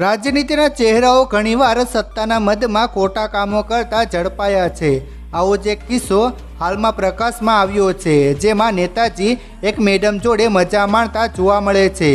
રાજનીતિના ચહેરાઓ ઘણીવાર સત્તાના મદમાં ખોટા કામો કરતા ઝડપાયા છે. આવો જ એક કિસ્સો હાલમાં પ્રકાશમાં આવ્યો છે, જેમાં નેતાજી એક મેડમ જોડે મજા માણતા જોવા મળે છે.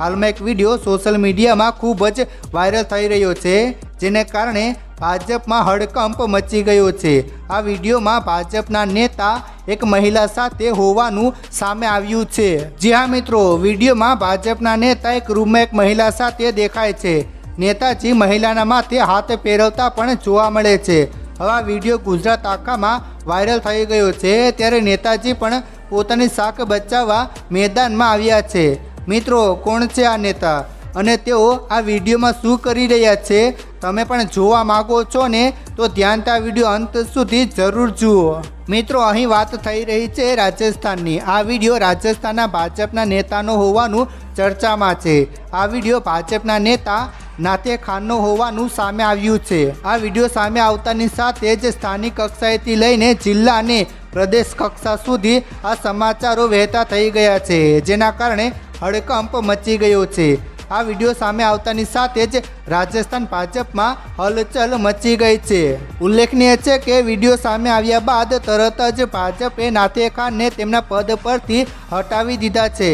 હાલમાં એક વીડિયો સોશિયલ મીડિયામાં ખૂબ જ વાયરલ થઈ રહ્યો છે, જેને કારણે ભાજપમાં હડકંપ મચી ગયો છે. આ વિડીયોમાં ભાજપના નેતા એક મહિલા સાથે હોવાનું સામે આવ્યું છે. જી હા મિત્રો, વિડીયોમાં ભાજપના નેતા એક રૂમમાં એક મહિલા સાથે દેખાય છે. નેતાજી મહિલાના માથે હાથ ફેરવતા પણ જોવા મળે છે. હવે આ વીડિયો ગુજરાત આખામાં વાયરલ થઈ ગયો છે, ત્યારે નેતાજી પણ પોતાની શાક બચાવવા મેદાનમાં આવ્યા છે. મિત્રો, કોણ છે આ નેતા? અને તેઓ આ વિડીયોમાં શું કરી રહ્યા છે, તમે પણ જોવા માગો છો ને, તો ધ્યાનતા વીડિયો અંત સુધી જરૂર જુઓ. મિત્રો, અહીં વાત થઈ રહી છે રાજસ્થાનની. આ વીડિયો રાજસ્થાનના ભાજપના નેતાનો હોવાનું ચર્ચામાં છે. આ વીડિયો ભાજપના નેતા નાતે ખાનનો હોવાનું સામે આવ્યું છે. આ વીડિયો સામે આવતાની સાથે જ સ્થાનિક કક્ષાએથી લઈને જિલ્લા અને પ્રદેશ કક્ષા સુધી આ સમાચારો વહેતા થઈ ગયા છે, જેના કારણે હડકંપ મચી ગયો છે. આ વીડિયો સામે આવતાની સાથે જ રાજસ્થાન ભાજપમાં હલચલ મચી ગઈ છે. ઉલ્લેખનીય છે કે વીડિયો સામે આવ્યા બાદ તરત જ ભાજપે નાથે ખાનને તેમના પદ પરથી હટાવી દીધા છે.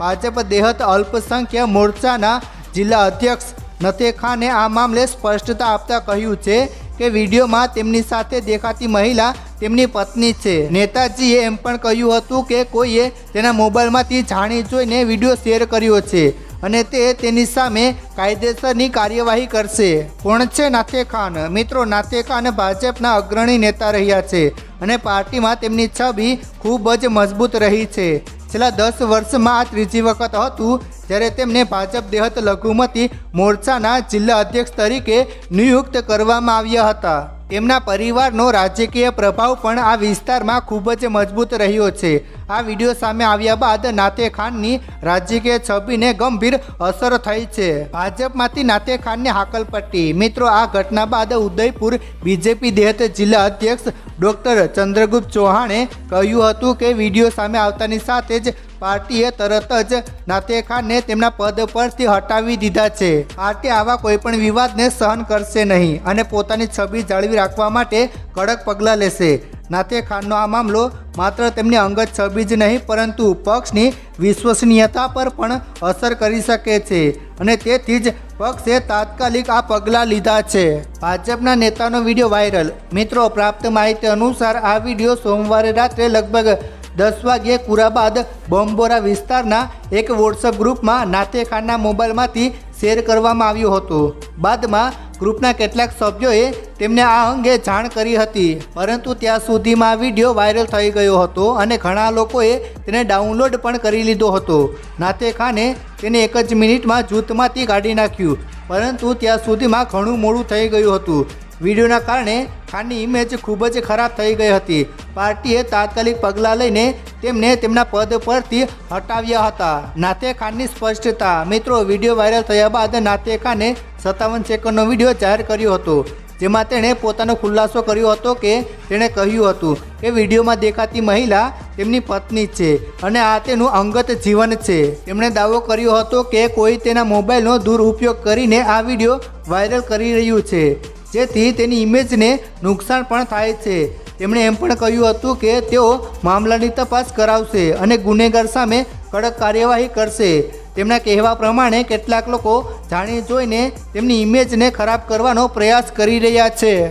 ભાજપ દેહત અલ્પસંખ્ય મોરચાના જિલ્લા અધ્યક્ષ નથે ખાને આ મામલે સ્પષ્ટતા આપતા કહ્યું છે કે વિડીયોમાં તેમની સાથે દેખાતી મહિલા તેમની પત્ની છે. નેતાજીએ એમ પણ કહ્યું હતું કે કોઈએ તેના મોબાઈલમાંથી જાણી જોઈને વીડિયો શેર કર્યો છે. અને તે તેની સામે કાયદેસરની કાર્યવાહી કરશે. કોણ છે નાથે ખાન મિત્રો નાથે ખાન ભાજપના અગ્રણી નેતા રહ્યા છે અને પાર્ટીમાં તેમની છબી ખૂબ જ મજબૂત રહી છે. છેલ્લા દસ વર્ષમાં આ ત્રીજી વખત હતું જ્યારે તેમને ભાજપ દેહત લઘુમતી મોરચાના જિલ્લા અધ્યક્ષ તરીકે નિયુક્ત કરવામાં આવ્યા હતા. તેમના પરિવારનો રાજકીય પ્રભાવ પણ આ વિસ્તારમાં ખૂબ જ મજબૂત રહ્યો છે. આ વીડિયો સામે આવ્યા બાદ નાતે ખાનની રાજકીય છબીને ગંભીર અસર થઈ છે. ભાજપમાંથી નાતે ખાનને હાકલપટ્ટી. મિત્રો, આ ઘટના બાદ ઉદયપુર બીજેપી દેહત જિલ્લા અધ્યક્ષ ડૉક્ટર ચંદ્રગુપ્ત ચૌહાણે કહ્યું હતું કે વીડિયો સામે આવતાની સાથે જ પાર્ટીએ તરત જ નાતે ખાનને તેમના પદ પરથી હટાવી દીધા છે. પાર્ટી આવા કોઈપણ વિવાદને સહન કરશે નહીં અને પોતાની છબી જાળવી રાખવા માટે કડક પગલાં લેશે. નાતે ખાનનો આ મામલો માત્ર તેમની અંગત છબી જ નહીં, પરંતુ પક્ષની વિશ્વસનીયતા પર પણ અસર કરી શકે છે અને તેથી જ પક્ષે તાત્કાલિક આ પગલાં લીધા છે. ભાજપના નેતાનો વીડિયો વાયરલ. મિત્રો, પ્રાપ્ત માહિતી અનુસાર આ વીડિયો સોમવારે રાત્રે લગભગ દસ વાગ્યે કુરા બાદ બોમ્બોરા વિસ્તારના એક વોટ્સઅપ ગ્રુપમાં નાતે ખાનના મોબાઈલમાંથી શેર કરવામાં આવ્યો હતો. બાદમાં ગ્રુપના કેટલાક સભ્યોએ તેમને આ અંગે જાણ કરી હતી. પરંતુ ત્યાં સુધીમાં વીડિયો વાયરલ થઈ ગયો હતો અને ઘણા લોકોએ તેને ડાઉનલોડ પણ કરી લીધો હતો. નાતે ખાને તેને એક જ મિનિટમાં જૂથમાંથી કાઢી નાખ્યું. પરંતુ ત્યાં સુધીમાં ઘણું મોડું થઈ ગયું હતું. વિડીયોના કારણે ખાનની ઇમેજ ખૂબ જ ખરાબ થઈ ગઈ હતી. પાર્ટીએ તાત્કાલિક પગલાં લઈને તેમને તેમના પદ પરથી હટાવ્યા હતા. નાતે ખાનની સ્પષ્ટતા, મિત્રો, વીડિયો વાયરલ થયા બાદ નાતે ખાને સત્તાવન સેકન્ડનો વીડિયો જાહેર કર્યો હતો, જેમાં તેણે પોતાનો ખુલાસો કર્યો હતો કે તેણે કહ્યું હતું કે વિડીયોમાં દેખાતી મહિલા તેમની પત્ની છે અને આ તેનું અંગત જીવન છે. તેમણે દાવો કર્યો હતો કે કોઈ તેના મોબાઈલનો દુરુપયોગ કરીને આ વીડિયો વાયરલ કરી રહ્યું છે. જેથી તેની ઇમેજને નુકસાન પણ થાય છે. તેમણે એમ પણ કહ્યું હતું કે તેઓ મામલાની તપાસ કરાવશે અને ગુનેગાર સામે કડક કાર્યવાહી કરશે. તેમના કહેવા પ્રમાણે કેટલાક લોકો જાણી જોઈને તેમની ઇમેજને ખરાબ કરવાનો પ્રયાસ કરી રહ્યા છે.